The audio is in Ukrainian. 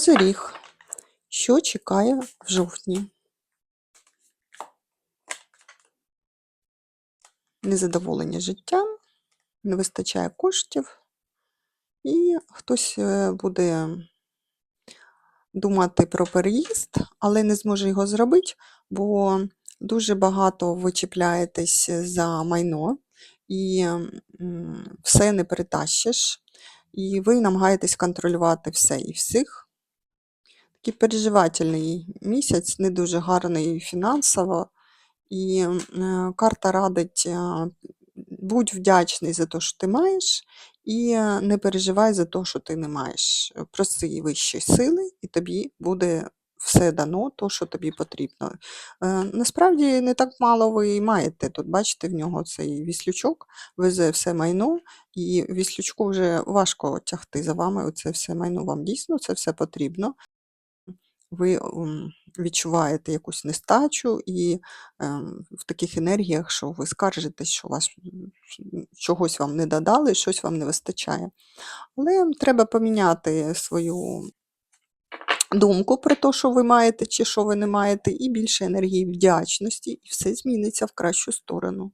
Козиріг. Що чекає в жовтні? Незадоволення життям, не вистачає коштів, і хтось е, буде думати про переїзд, але не зможе його зробити, бо дуже багато ви чіпляєтесь за майно і все не перетащиш, і ви намагаєтесь контролювати все і всіх. Такий переживательний місяць, не дуже гарний фінансово, і е, карта радить е, будь вдячний за те, що ти маєш, і е, не переживай за те, що ти не маєш. Проси вищої сили, і тобі буде все дано, то, що тобі потрібно. Насправді не так мало ви маєте. Тут, бачите, в нього цей віслючок везе все майно, і віслючку вже важко тягти за вами оце все майно. Вам дійсно це все потрібно ви відчуваєте якусь нестачу і ем, в таких енергіях, що ви скаржитесь, що вас чогось вам не додали, щось вам не вистачає. Але треба поміняти свою думку про те, що ви маєте чи що ви не маєте, і більше енергії вдячності, і все зміниться в кращу сторону.